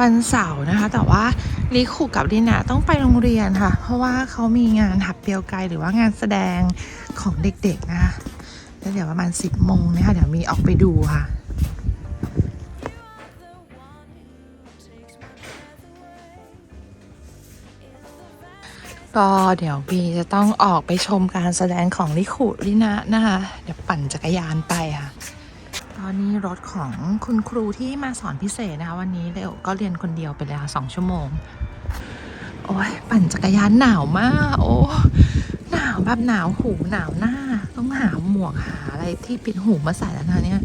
วันเสาร์นะคะ แต่ว่าลิคุกับลินาต้องไปโรงเรียนค่ะ เพราะว่าเขามีงานหับเปียวไกหรือว่างานแสดงของเด็กๆนะคะแล้วเดี๋ยวประมาณ 10โมงนะคะเดี๋ยวมีออกไปดูค่ะก็เดี๋ยวบีจะต้องออกไปชมการแสดงของลิคุลินะนะคะ เดี๋ยวปั่นจักรยานไปค่ะ นนี้รถของคุณครูที่มาสอนพิเศษนะคะ วันนี้เดี๋ยวก็เรียนคนเดียวไปเลยค่ะสองชั่วโมง โอ้ยปั่นจักรยานหนาวมาก โอ้หนาวแบบหนาวหูหนาวหน้า ต้องหาหมวกหาอะไรที่ปิดหูมาใส่แล้วนะเนี่ย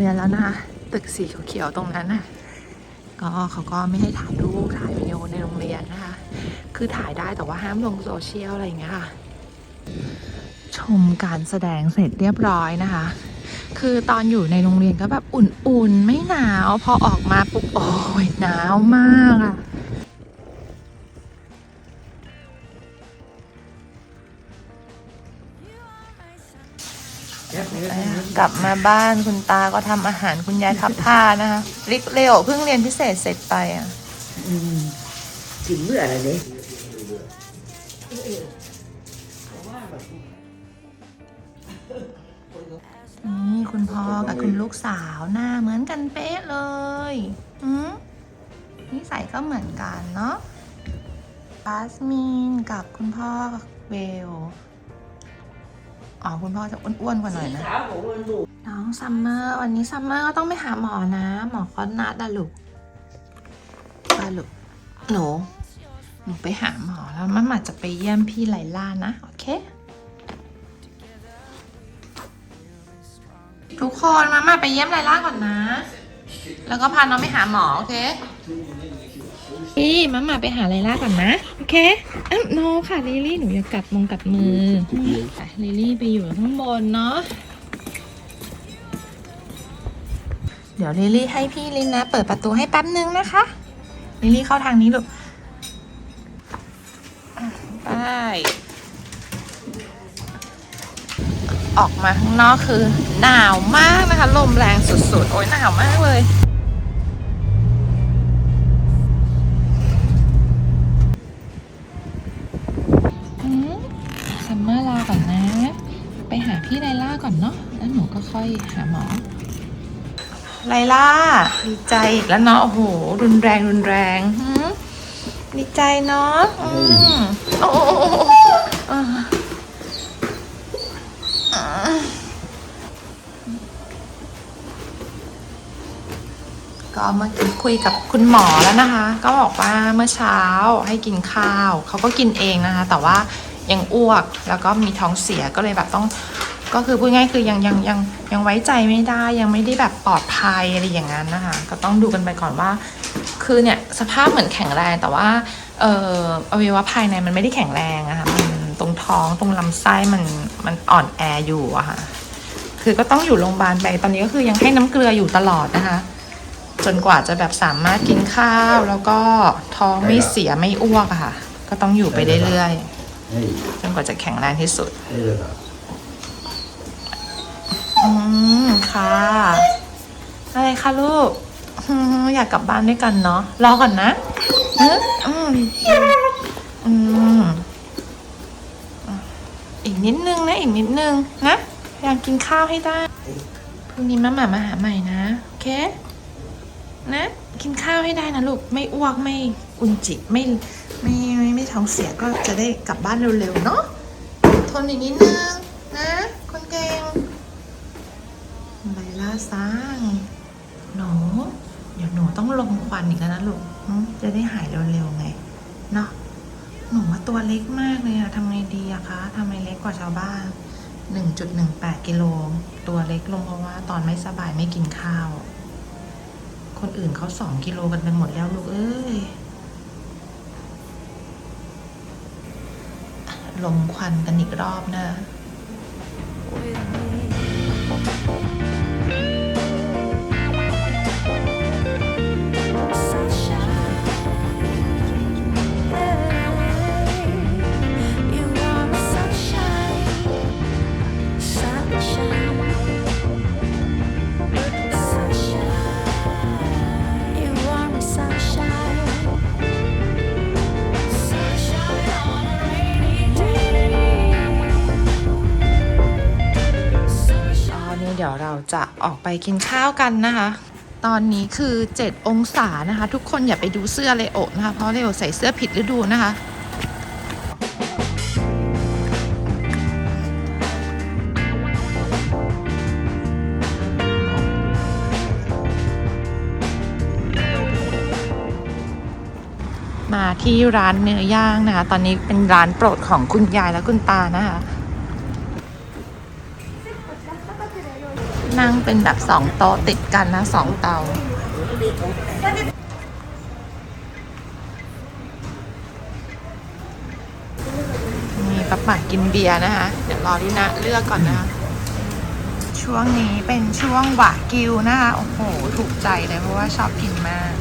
เรียนแล้วนะคะตึกสีเขียวๆตรงนั้นน่ะก็เขาก็ไม่ให้ถ่ายรูปถ่ายวิดีโอในโรงเรียนนะคะ คือถ่ายได้แต่ว่าห้ามลงโซเชียลอะไรอย่างเงี้ยค่ะ ชมการแสดงเสร็จเรียบร้อยนะคะ คือตอนอยู่ในโรงเรียนก็แบบอุ่นๆ ไม่หนาว พอออกมาปุ๊บโอ้ยหนาวมากอะ กลับมาบ้านคุณตาก็ทำอาหารคุณยายทับท่านะคะริกเร็วเพิ่งเรียนพิเศษเสร็จไปอะอืมถึงเมื่อไหรเนี่ยนี่คุณพ่อกับคุณลูกสาวหน้าเหมือนกันเป๊ะเลยอืมนิสัยก็เหมือนกันเนาะบาสมินกับคุณพ่อเบล อ๋อคุณพ่อจะอ้วนๆกว่าหน่อยนะสาวของมันลูกน้องซัมเมอร์วันนี้ซัมเมอร์ก็ต้องไปหาหมอนะหมอเขานัดอะลูกไปลูกหนูหนูไปหาหมอแล้วมันมาจะไปเยี่ยมพี่ไลล่านะโอเคทุกคนมามาไปเยี่ยมไลล่าก่อนนะ แล้วก็พาน้องไปหาหมอโอเค พี่มามาไปหาไลล่าก่อนนะ โอเคอ้าวโนค่ะลิลี่หนูอยากกัดมงกัดมือไปลิลี่ไปอยู่ข้างบนเนาะ เดี๋ยวลิลี่ให้พี่ลินนะ เปิดประตูให้แป๊บนึงนะคะลิลี่เข้าทางนี้ลูกไปออกมาข้างนอกคือหนาวมากนะคะ ลมแรงสุดๆ โอ้ยหนาวมากเลย ก็ค่อยหาหมอ ไลล่าดีใจอีกแล้วเนาะ โอ้โห รุนแรงรุนแรงหืมดีใจเนาะอืมโอ้โอ้โอ้โอ้อ่าอ่าก็เมื่อกี้คุยกับคุณหมอแล้วนะคะ ก็บอกว่าเมื่อเช้าให้กินข้าว เขาก็กินเองนะคะ แต่ว่ายังอ้วกแล้วก็มีท้องเสียก็เลยแบบต้อง ก็คือพูดง่ายคือยังยังยังยังไว้ใจไม่ได้ยังไม่ได้แบบปลอดภัยอะไรอย่างนั้นนะคะ ก็ต้องดูกันไปก่อนว่า คือเนี่ยสภาพเหมือนแข็งแรงแต่ว่าเอ่ออวัยวะภายในมันไม่ได้แข็งแรงอะค่ะมันตรงท้องตรงลำไส้มันมันอ่อนแออยู่อะค่ะ คือก็ต้องอยู่โรงพยาบาลไปตอนนี้ก็คือยังให้น้ำเกลืออยู่ตลอดนะคะ จนกว่าจะแบบสามารถกินข้าวแล้วก็ท้องไม่เสียไม่อ้วกอะค่ะ ก็ต้องอยู่ไปเรื่อยๆจนกว่าจะแข็งแรงที่สุด อืมค่ะอะไรคะลูกอืมอยากกลับบ้านด้วยกันเนาะรอก่อนนะอืมอืมอะอีกนิดนึงนะ อีกนิดนึงนะอยากกินข้าวให้ได้พรุ่งนี้มาหมามาหาใหม่นะโอเค นะ กินข้าวให้ได้นะลูกไม่อ้วกไม่อุนจิไม่ไม่ไม่ไม่ท้องเสียก็จะได้กลับบ้านเร็วๆเนาะทนอีกนิดนึง นะ คนเก่ง ไลล่าง หนู เดี๋ยวหนูต้องลงควันอีกแล้วนะลูกจะได้หายเร็วๆไง เนาะหนูว่าตัวเล็กมากเลยอะทำไงดีอะคะทำไมเล็กกว่าชาวบ้าน 1.18 กิโล ตัวเล็กลงเพราะว่าตอนไม่สบายไม่กินข้าว คนอื่นเขาสองกิโลกันไปหมดแล้วลูกเอ้ยลมควันกันอีกรอบนะ with จะออกไปกินข้าวกันนะคะ ตอนนี้คือ 7 องศานะคะ ทุกคนอย่าไปดูเสื้อเลโอนะคะ เพราะเลโอใส่เสื้อผิดฤดูนะคะมาที่ร้านเนื้อย่างนะคะ ตอนนี้เป็นร้านโปรดของคุณยายและคุณตานะคะ นั่งเป็นแบบสองโต๊ะติดกันนะสองเตา มีปะปักกินเบียร์นะคะ เดี๋ยวรอดินะเลือกก่อนนะคะ ช่วงนี้เป็นช่วงหวากิวนะคะ โอ้โห ถูกใจเลยเพราะว่าชอบกินมาก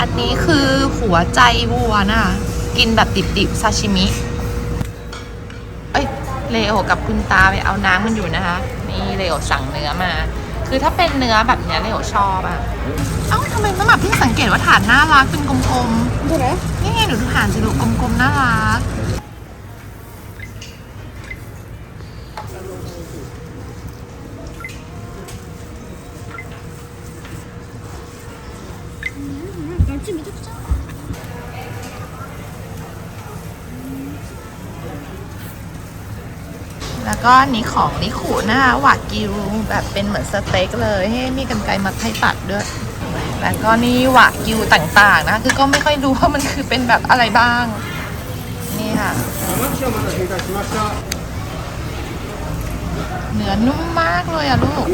อันนี้คือหัวใจวัวนะคะกินแบบดิบๆซาชิมิเอ้ยเลโอกับคุณตาไปเอาน้ำมันอยู่นะคะ นี่เลโอสั่งเนื้อมา คือถ้าเป็นเนื้อแบบเนี้ยเลโอชอบอะเอ้าทำไมต้องแบบเพิ่งสังเกตว่าฐานน่ารักเป็นกลมๆนี่ไงหนูดูฐานสิลูกกลมๆน่ารัก แล้วก็อันนี้ของนิคุนะคะวากิวแบบเป็นเหมือนสเต็กเลยให้มีกันไกรมาให้ตัดด้วย แล้วก็นี่หวากิวต่างๆนะคือก็ไม่ค่อยรู้ว่ามันคือเป็นแบบอะไรบ้าง นี่ค่ะ เนื้อนุ่มมากเลยอะลูก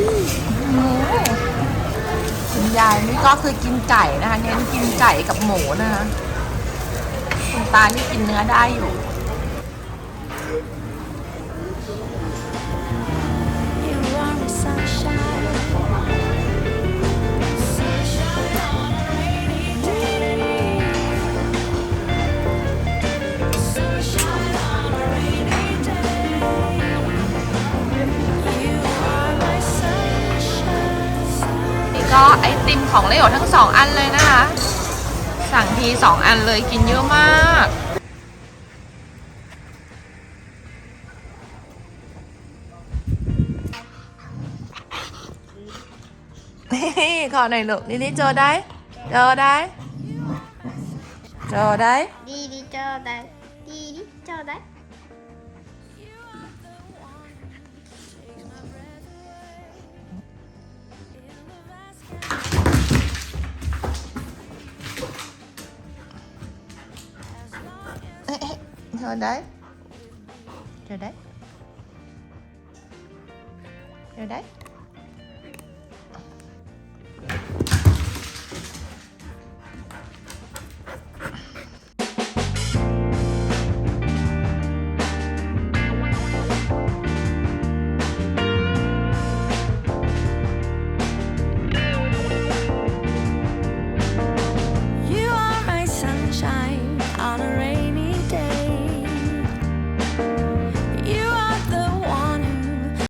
คุณยายนี่ก็คือกินไก่นะคะเน้นกินไก่กับหมูนะคะคุณตานี่กินเนื้อได้อยู่าะไอติมของเลโอทั้งสองอันเลยนะคะ สั่งทีสองอันเลยกินเยอะมากนี่ขอหน่อยลูกลิลี่เจอได้ เจอได้ เจอได้ ดีดีเจอได้ดีดีเจอได้ะเจอได้